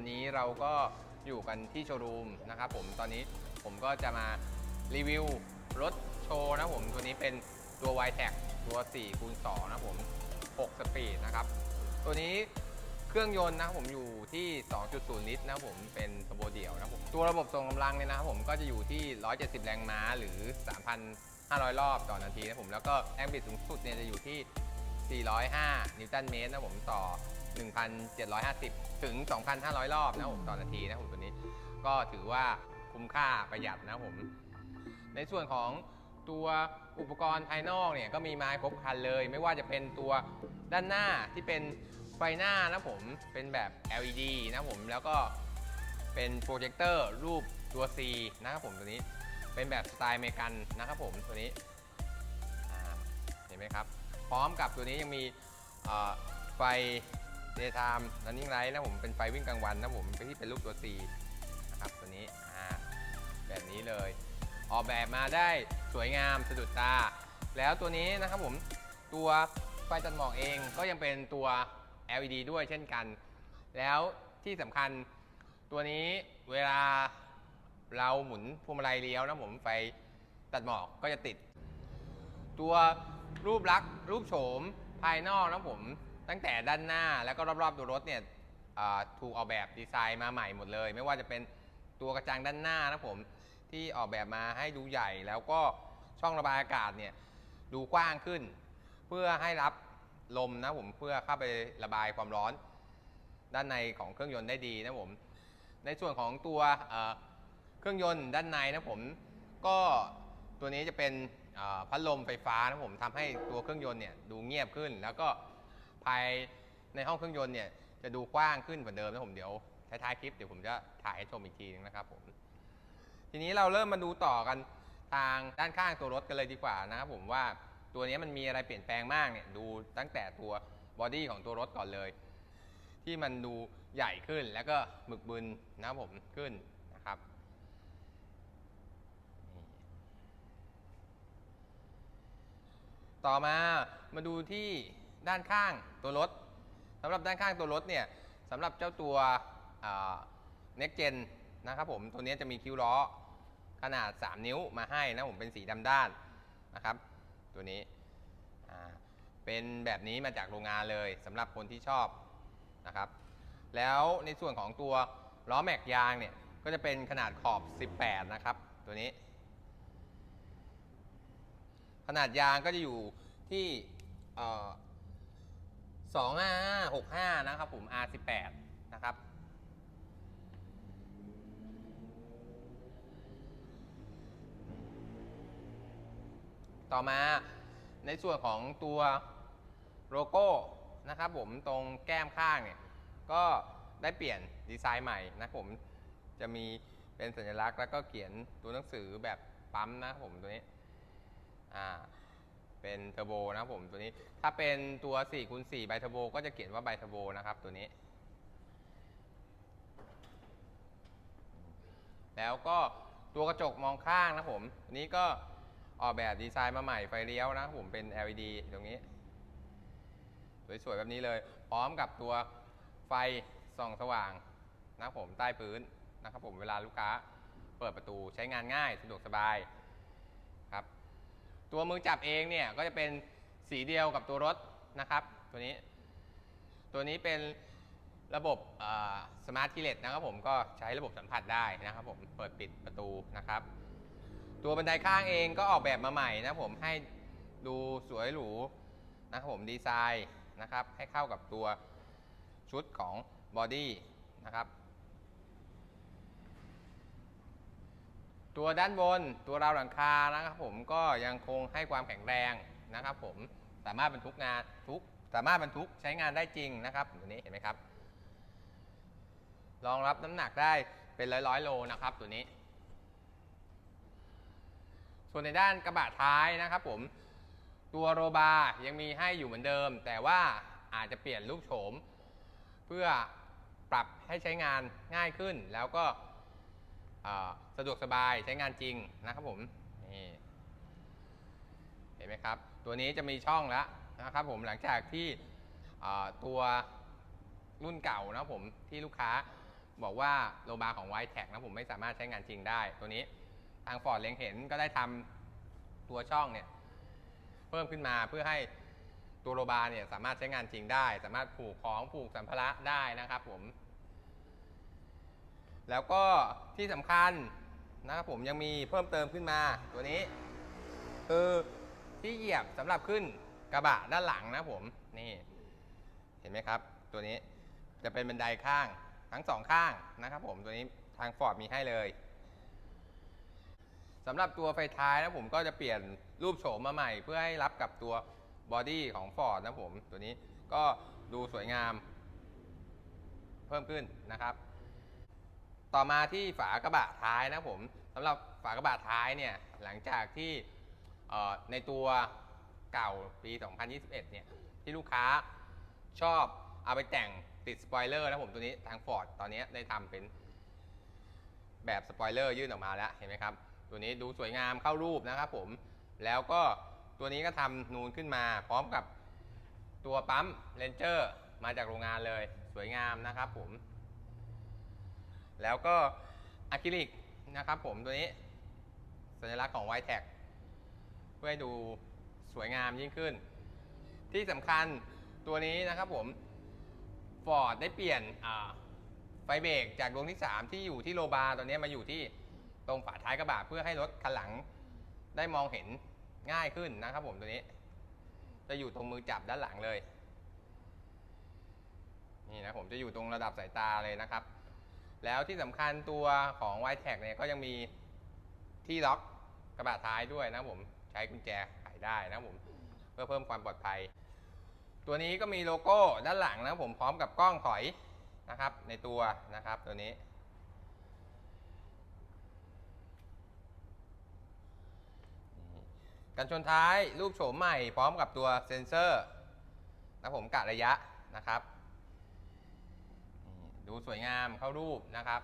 วันนี้เราก็อยู่กันที่โชว์รูมนะครับผมตอนนี้ผมก็จะมารีวิวรถโชว์นะผมตัวนี้เป็นตัว y t e c ตัว4คูณ2นะผม 6 สปีดนะครับ ตัวนี้เครื่องยนต์นะผมอยู่ที่ 2.0 ลิตรนะผมเป็นเทอร์โบเดี่ยวนะผมตัวระบบส่งกำลังเนี่ยนะครับผมก็จะอยู่ที่ 170 แรงม้าหรือ 3,500 รอบต่อนาทีนะผมแล้วก็แรงบิดสูงสุดเนี่ยจะอยู่ที่ 405 นิวตันเมตรนะผมต่อ 1,750 ถึง 2,500 รอบนะครับผมต่อนาทีนะครับผมตัวนี้ ก็ถือว่าคุ้มค่าประหยัดนะครับผม ในส่วนของตัวอุปกรณ์ภายนอกเนี่ยก็มีมาให้ครบครันเลย ไม่ว่าจะเป็นตัวด้านหน้าที่เป็นไฟหน้านะผมเป็นแบบ LED นะผมแล้วก็เป็นโปรเจคเตอร์รูปตัว C นะครับผมตัวนี้เป็นแบบสไตล์อเมริกันนะครับผมตัวนี้อ่าเห็นไหมครับ พร้อมกับตัวนี้ยังมี เอ่อไฟ daytime running light นะผมเป็นไฟวิ่งกลางวันนะผมที่เป็นรูปตัว C นะครับตัวนี้อ่าแบบนี้เลย ออกแบบมาได้สวยงามสะดุดตา แล้วตัวนี้นะครับผมตัวไฟตัดหมอกเองก็ยังเป็นตัว LED ด้วยเช่นกัน แล้วที่สำคัญตัวนี้เวลาเราหมุนพวงมาลัยเลี้ยวนะผมไฟตัดหมอกก็จะติด ตัวรูปลักษณ์รูปโฉมภายนอกนะผม ตั้งแต่ด้านหน้าแล้วก็รอบๆตัวรถเนี่ยอ่าถูกออกแบบดีไซน์มาใหม่หมดเลย ไม่ว่าจะเป็นตัวกระจังด้านหน้านะผมที่ออกแบบมาให้ดูใหญ่ แล้วก็ช่องระบายอากาศเนี่ยดูกว้างขึ้น เพื่อให้รับลมนะผมเพื่อเข้าไประบายความร้อน ด้านในของเครื่องยนต์ได้ดีนะผมในส่วนของตัวเครื่องยนต์ด้านในนะผมก็ตัวนี้จะเป็นพัดลมไฟฟ้านะผมทำให้ตัวเครื่องยนต์เนี่ยดูเงียบขึ้น แล้วก็ ภายในห้องเครื่องยนต์เนี่ยจะดูกว้างขึ้นกว่าเดิมนะผมเดี๋ยวท้ายๆคลิปเดี๋ยวผมจะถ่ายให้ชมอีกทีนึงนะครับผมทีนี้เราเริ่มมาดูต่อกันทางด้านข้างตัวรถกันเลยดีกว่านะครับผมว่าตัวนี้มันมีอะไรเปลี่ยนแปลงมากเนี่ยดูตั้งแต่ตัวบอดี้ของตัวรถก่อนเลย ที่มันดูใหญ่ขึ้นแล้วก็หมึกบึนนะครับผมขึ้นนะครับต่อมามาดูที่ ด้านข้างตัวรถสำหรับด้านข้างตัวรถเนี่ยสำหรับเจ้าตัวเน็กเจนนะครับผมตัวนี้จะมีคิ้วล้อขนาด 3 นิ้วมาให้นะผมเป็นสีดำด้านนะครับ ตัวนี้เป็นแบบนี้มาจากโรงงานเลยสำหรับคนที่ชอบนะครับ แล้วในส่วนของตัวล้อแม็กยางเนี่ยก็จะเป็นขนาดขอบ 18 นะครับ ตัวนี้ ขนาดยางก็จะอยู่ที่เอ่อ 25565 นะครับผม R18 นะครับ ต่อมาในส่วนของตัวโลโก้นะครับผมตรงแก้มข้างเนี่ย ก็ได้เปลี่ยนดีไซน์ใหม่นะครับผมจะมีเป็นสัญลักษณ์แล้วก็เขียนตัวหนังสือแบบปั๊มนะครับผมตัวนี้อ่า เป็นเทอร์โบนะครับผมตัวนี้ถ้าเป็นตัว4คูณ4ไบเทอร์โบก็จะเขียนว่าไบเทอร์โบนะครับตัวนี้ แล้วก็ตัวกระจกมองข้างนะผมอันนี้ก็ออกแบบดีไซน์มาใหม่ไฟเลี้ยวนะผมเป็น LED ตรงนี้ สวยๆ แบบนี้เลย พร้อมกับตัวไฟส่องสว่างนะผมใต้พื้นนะครับผมเวลาลูกค้าเปิดประตูใช้งานง่ายสะดวกสบาย ตัวมือจับเองเนี่ยก็จะเป็นสีเดียวกับตัวรถนะครับ ตัวนี้ ตัวนี้เป็นระบบสมาร์ทคีเลตนะครับผมก็ใช้ระบบสัมผัสได้นะครับผมเปิดปิดประตูนะครับ ตัวบันไดข้างเองก็ออกแบบมาใหม่นะผมให้ดูสวยหรูนะครับผมดีไซน์นะครับให้เข้ากับตัวชุดของบอดี้นะครับ ตัวด้านบนตัวราวหลังคานะครับผมก็ยังคงให้ความแข็งแรงนะครับผมสามารถบรรทุกงานทุกสามารถบรรทุกใช้งานได้จริงนะครับตัวนี้เห็นไหมครับรองรับน้ำหนักได้เป็นร้อยร้อยโลนะครับตัวนี้ ส่วนในด้านกระบะท้ายนะครับผมตัวโรบาร์ยังมีให้อยู่เหมือนเดิม แต่ว่าอาจจะเปลี่ยนรูปโฉม เพื่อปรับให้ใช้งานง่ายขึ้นแล้วก็ สะดวกสบายใช้งานจริงนะครับผมนี่เห็นไหมครับ ตัวนี้จะมีช่องแล้วนะครับผมหลังจากที่ตัวรุ่นเก่านะผมที่ลูกค้าบอกว่าโลบาร์ของ y t e c นะผมไม่สามารถใช้งานจริงได้ ตัวนี้ทางฟอร์ดเล็งเห็นก็ได้ทำตัวช่องเนี่ยเพิ่มขึ้นมาเพื่อให้ตัวโลบาร์เนี่ยสามารถใช้งานจริงได้ สามารถผูกของผูกสัมภาระได้นะครับผม แล้วก็ที่สำคัญนะครับผมยังมีเพิ่มเติมขึ้นมาตัวนี้ คือที่เหยียบสำหรับขึ้นกระบะด้านหลังนะผมนี่เห็นไหมครับ ตัวนี้จะเป็นบันไดข้างทั้งสองข้างนะครับผมตัวนี้ทางฟอร์ดมีให้เลยสำหรับตัวไฟท้ายนะผมก็จะเปลี่ยนรูปโฉมมาใหม่เพื่อให้รับกับตัวบอดี้ของ Ford นะผมตัวนี้ก็ดูสวยงาม เพิ่มขึ้นนะครับ ต่อมาที่ฝากระบะท้ายนะผมสำหรับฝากระบะท้ายเนี่ยหลังจากที่ในตัวเก่าปี 2021 เนี่ยที่ลูกค้าชอบเอาไปแต่งติดสปอยเลอร์นะผมตัวนี้ทาง Ford ตอนนี้ได้ทำเป็นแบบสปอยเลอร์ยื่นออกมาแล้วเห็นไหมครับ ตัวนี้ดูสวยงามเข้ารูปนะครับผมแล้วก็ตัวนี้ก็ทำนูนขึ้นมาพร้อมกับตัวปั๊มเรนเจอร์มาจากโรงงานเลยสวยงามนะครับผม แล้วก็อะคริลิกนะครับผมตัวนี้ สัญลักษณ์ของ y t e c เพื่อให้ดูสวยงามยิ่งขึ้น ที่สำคัญตัวนี้นะครับผม Ford ได้เปลี่ยนไฟเบรกจากดวงที่ 3 ที่อยู่ที่โลบาร์ตอนนี้มาอยู่ที่ตรงฝาท้ายกระบะเพื่อให้รถคันหลังได้มองเห็นง่ายขึ้นนะครับผมตัวนี้ จะอยู่ตรงมือจับด้านหลังเลย นี่นะผมจะอยู่ตรงระดับสายตาเลยนะครับ แล้วที่สำคัญตัวของ y t e c เนี่ยก็ยังมีที่ล็อกกระบะท้ายด้วยนะผมใช้กุญแจไขได้นะผมเพื่อเพิ่มความปลอดภัย ตัวนี้ก็มีโลโก้ด้านหลังนะผมพร้อมกับกล้องถอยนะครับในตัวนะครับตัวนี้ กันชนท้ายรูปโฉมใหม่พร้อมกับตัวเซ็นเซอร์นะผมกะระยะนะครับ ดูสวยงามเข้ารูปนะครับ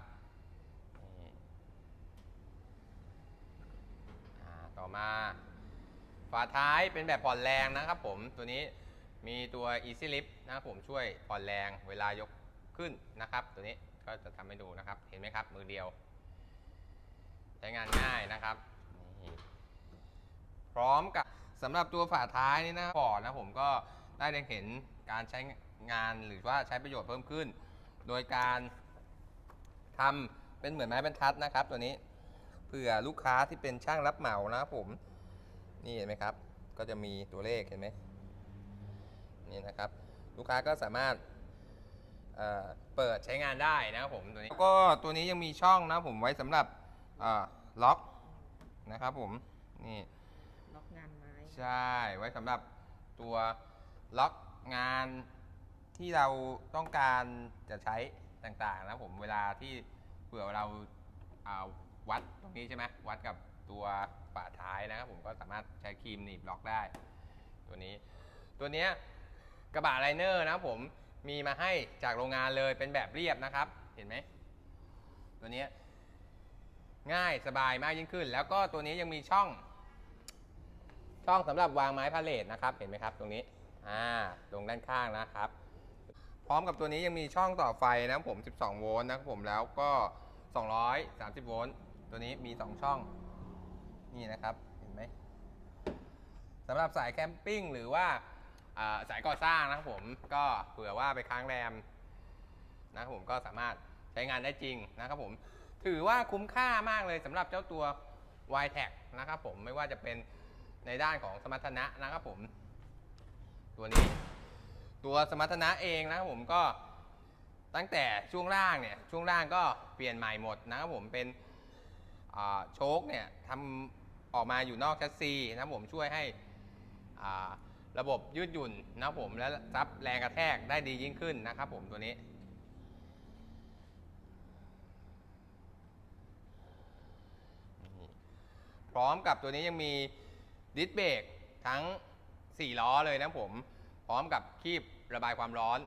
ต่อมา ฝาท้ายเป็นแบบผ่อนแรงนะครับผมตัวนี้มีตัว Easy Lift นะครับผมช่วยผ่อนแรงเวลายกขึ้นนะครับ ตัวนี้ก็จะทำให้ดูนะครับ เห็นไหมครับ มือเดียว ใช้งานง่ายนะครับพร้อมกับสำหรับตัวฝาท้ายนี่นะฟอร์ดนะผมก็ได้เล็งเห็นการใช้งานหรือว่าใช้ประโยชน์เพิ่มขึ้น โดยการทำเป็นเหมือนไม้บรรทัดนะครับ ตัวนี้เผื่อลูกค้าที่เป็นช่างรับเหมานะครับผม นี่เห็นไหมครับ ก็จะมีตัวเลขเห็นไหมนี่นะครับ ลูกค้าก็สามารถเอ่อเปิดใช้งานได้นะครับผมตัวนี้แล้วก็ตัวนี้ยังมีช่องนะผมไว้สำหรับเอ่อล็อกนะครับผมนี่ล็อกงานไม้ใช่ไว้สำหรับตัวล็อกงาน ที่เราต้องการจะใช้ต่างๆนะผมเวลาที่เผื่อเราเอาวัดตรงนี้ใช่ไหมวัดกับตัวฝาท้ายนะครับผมก็สามารถใช้ครีมหนีบล็อกได้ ตัวนี้ ตัวนี้กระบะไลเนอร์นะครับผมมีมาให้จากโรงงานเลยเป็นแบบเรียบนะครับ เห็นไหมตัวนี้ง่ายสบายมากยิ่งขึ้น แล้วก็ตัวนี้ยังมีช่อง ช่องสำหรับวางไม้พาเลทนะครับ เห็นไหมครับ ตรงนี้อ่าตรงด้านข้างนะครับ พร้อมกับตัวนี้ยังมีช่องต่อไฟนะครับผม 12 โวลต์นะครับผมแล้วก็ 230 โวลต์ตัวนี้มี 2 ช่อง นี่นะครับ เห็นไหมสำหรับสายแคมปิ้งหรือว่าสายก่อสร้างนะครับผมก็เผื่อว่าไปค้างแรมนะครับผมก็สามารถใช้งานได้จริงนะครับผม ถือว่าคุ้มค่ามากเลยสำหรับเจ้าตัว y t e c นะครับผมไม่ว่าจะเป็นในด้านของสมรรถนะนะครับผม ตัวนี้ ตัวสมรรถนะเองนะครับผมก็ตั้งแต่ช่วงล่างเนี่ยช่วงล่างก็เปลี่ยนใหม่หมดนะครับผมเป็นโชคเนี่ยทำออกมาอยู่นอกแชสซีนะครับผมช่วยให้ระบบยืดหยุ่นนะครับผมและซับแรงกระแทกได้ดียิ่งขึ้นนะครับผมตัวนี้พร้อมกับตัวนี้ยังมีดิสเบรกทั้ง 4 ล้อเลยนะผม พร้อมกับคีบ ระบายความร้อน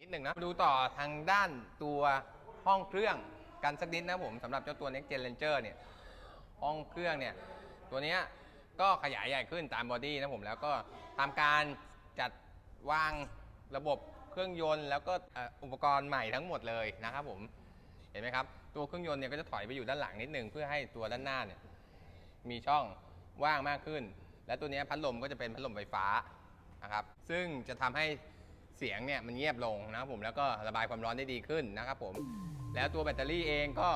นิดหนึ่งนะ ดูต่อทางด้านตัวห้องเครื่องกันสักนิดนะผมสำหรับเจ้าตัว Next Gen Ranger เนี่ยห้องเครื่องเนี่ย ตัวนี้ก็ขยายใหญ่ขึ้นตามบอดี้นะผมแล้วก็ทำการจัดวางระบบเครื่องยนต์ แล้วก็อุปกรณ์ใหม่ทั้งหมดเลยนะครับผมเห็นไหมครับ ตัวเครื่องยนต์เนี่ยก็จะถอยไปอยู่ด้านหลังนิดนึงเพื่อให้ตัวด้านหน้าเนี่ยมีช่องว่างมากขึ้น และตัวนี้พัดลมก็จะเป็นพัดลมไฟฟ้านะครับ ซึ่งจะทำให้เสียงเนี่ยมันเงียบลงนะครับผมแล้วก็ระบายความร้อนได้ดีขึ้นนะครับผม แล้วตัวแบตเตอรี่เองก็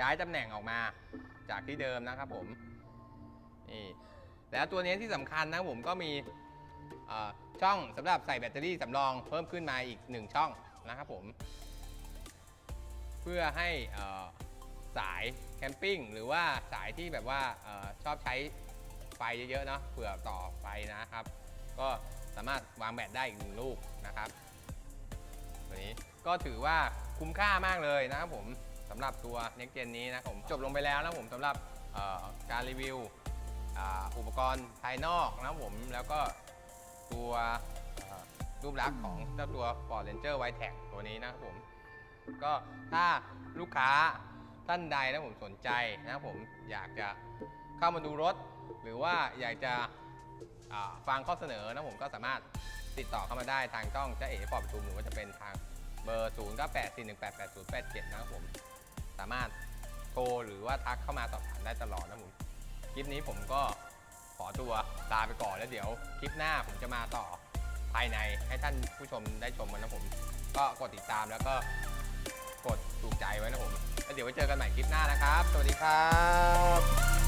ย้ายตำแหน่งออกมาจากที่เดิมนะครับผมนี่แล้วตัวนี้ที่สำคัญนะผมก็มีช่องสำหรับใส่แบตเตอรี่สำรองเพิ่มขึ้นมาอีก 1 ช่องนะครับผม เพื่อให้สายแคมปิ้งหรือว่าสายที่แบบว่าออชอบใช้ ฟเยอะๆเนาะเผื่อต่อไฟนะครับ ก็สามารถวางแบตได้อีกหนึ่งลูกนะครับ ตัวนี้ก็ถือว่าคุ้มค่ามากเลยนะครับผมสำหรับตัว Next Gen นี้นะครับผมจบลงไปแล้วนะครับผมสำหรับการรีวิวอุปกรณ์ภายนอกนะครับผมแล้วก็ตัวรูปลักษณ์ของเจ้าตัว Ford Ranger w i t e t ตัวนี้นะครับผม ก็ถ้าลูกค้าท่านใดนะผมสนใจนะครับผมอยากจะเข้ามาดูรถ หรือว่าอยากจะฟังข้อเสนอนะผมก็สามารถติดต่อเข้ามาได้ทางช่องเจ้าเอ๋ปอบประชุมหรือว่าจะเป็นทางเบอร์ 0 9 8 4 1 8 8 0 8 7 นะครับผม สามารถโทรหรือว่าทักเข้ามาสอบถามได้ตลอดนะผม คลิปนี้ผมก็ขอตัวลาไปก่อนแล้วเดี๋ยวคลิปหน้าผมจะมาต่อภายในให้ท่านผู้ชมได้ชมกันนะผม ก็กดติดตามแล้วก็กดถูกใจไว้นะผม แล้วเดี๋ยวไว้เจอกันใหม่คลิปหน้านะครับ สวัสดีครับ